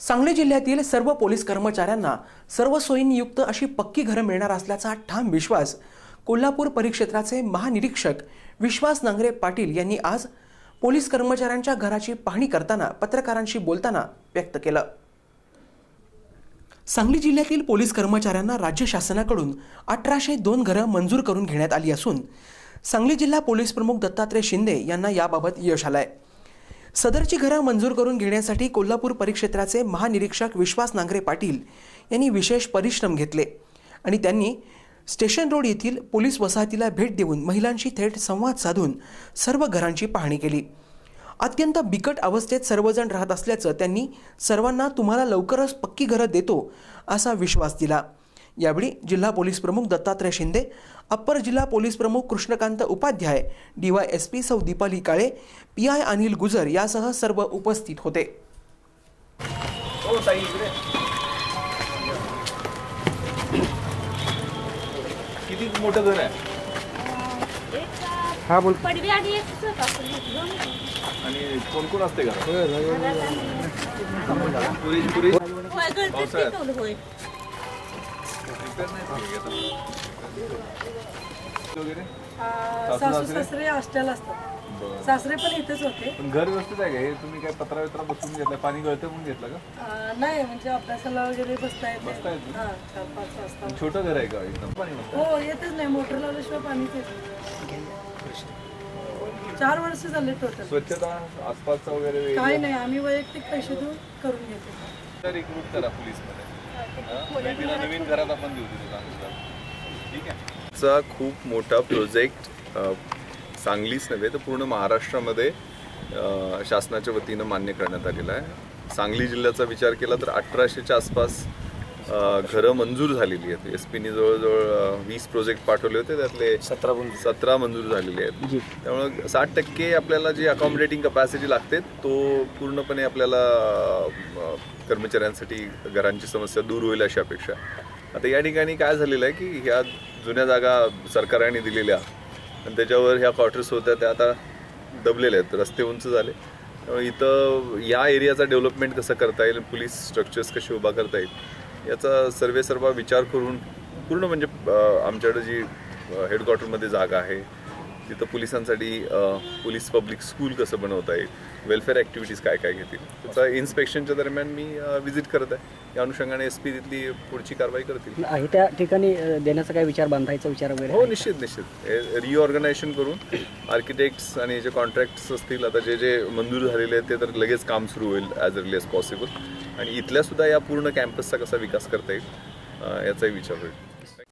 सांगली जिल्ह्यातील सर्व पोलीस कर्मचाऱ्यांना सर्व सोयींयुक्त अशी पक्की घरं मिळणार असल्याचा ठाम विश्वास कोल्हापूर परिक्षेत्राचे महानिरीक्षक विश्वास नांगरे पाटील यांनी आज पोलीस कर्मचाऱ्यांच्या घराची पाहणी करताना पत्रकारांशी बोलताना व्यक्त केलं. सांगली जिल्ह्यातील पोलीस कर्मचाऱ्यांना राज्य शासनाकडून अठराशे दोन घरं मंजूर करून घेण्यात आली असून सांगली जिल्हा पोलीस प्रमुख दत्तात्रय शिंदे यांना याबाबत यश आलंय. सदरची घरं मंजूर करून घेण्यासाठी कोल्हापूर परिक्षेत्राचे महानिरीक्षक विश्वास नांगरे पाटील यांनी विशेष परिश्रम घेतले. आणि त्यांनी स्टेशन रोड येथील पोलीस वसाहतीला भेट देऊन महिलांशी थेट संवाद साधून सर्व घरांची पाहणी केली. अत्यंत बिकट अवस्थेत सर्वजण राहत असल्याचं त्यांनी सर्वांना तुम्हाला लवकरच पक्की घरं देतो असा विश्वास दिला. यावेळी जिल्हा पोलीस प्रमुख दत्तात्रय शिंदे अप्पर जिल्हा पोलीस प्रमुख Krishnakant Upadhyay D Y S P सौ दीपाली काळे पी आय अनिल गुजर यासह सर्व उपस्थित होते. किती मोठं घर आहे? हा बोल. पडवी आणि कोण कोण असते घरात? वगैरे? सासू सासरे? हॉस्टेल असतात. सासरे पण इथेच होते. पण घर व्यवस्थित आहे का? हे तुम्ही काय पत्रा वित्रा बसून घेतलं पाणी गळतं म्हणून घेतलं का? नाही म्हणजे अभ्यासाला वगैरे बसता येत बसता येत हा चार पाच वाजता. छोटं घर आहे का? एकदम पाणी नसतं? हो येतच नाही. मोटर लावल्याशिवाय पाणीच येत नाही. चार वर्ष झाले टोटल स्वच्छता आसपासचा वगैरे काही नाही. आम्ही वैयक्तिक पैसे देऊन करून घेतो. रिक्रूट करा पोलीसमध्ये नवीन घरात आपण देऊ तिथे ठीक आहे चा खूप मोठा प्रोजेक्ट सांगलीच नव्हे तर पूर्ण महाराष्ट्रामध्ये शासनाच्या वतीनं मान्य करण्यात आलेला आहे. सांगली जिल्ह्याचा विचार केला तर अठराशेच्या आसपास घरं मंजूर झालेली आहेत. एस पीने जवळजवळ वीस प्रोजेक्ट पाठवले होते. त्यातले सतरा सतरा मंजूर झालेले आहेत. त्यामुळं साठ टक्के आपल्याला जी अकॉमोडेटिंग कपॅसिटी लागते तो पूर्णपणे आपल्याला कर्मचाऱ्यांसाठी घरांची समस्या दूर होईल अशी अपेक्षा. आता या ठिकाणी काय झालेलं आहे की ह्या जुन्या जागा सरकारने दिलेल्या आणि त्याच्यावर ह्या क्वार्टर्स होत्या त्या आता दबलेल्या आहेत. रस्ते उंच झाले. त्यामुळे इथं या एरियाचा डेव्हलपमेंट कसं करता येईल पोलीस स्ट्रक्चर्स कसे उभा करता येईल याचा सर्वे सर्व विचार करून पूर्ण म्हणजे आमच्याकडे जी हेडक्वार्टरमध्ये जागा आहे तिथं पोलिसांसाठी पोलीस पब्लिक स्कूल कसं बनवता येईल वेलफेअर ॲक्टिव्हिटीज काय काय घेतील त्याचा इन्स्पेक्शनच्या दरम्यान मी व्हिजिट करत आहे. या अनुषंगाने एस पी तिथली पुढची कारवाई करतील. आहे त्या ठिकाणी देण्याचा काय विचार बांधायचा विचार वगैरे हो? निश्चित निश्चित. रिऑर्गनायझेशन करून आर्किटेक्ट्स आणि जे कॉन्ट्रॅक्ट्स असतील आता जे जे मंजूर झालेले आहेत ते तर लगेच काम सुरू होईल ॲज अर्ली एज पॉसिबल आणि इथल्यासुद्धा या पूर्ण कॅम्पसचा कसा विकास करता येईल याचाही विचार होईल.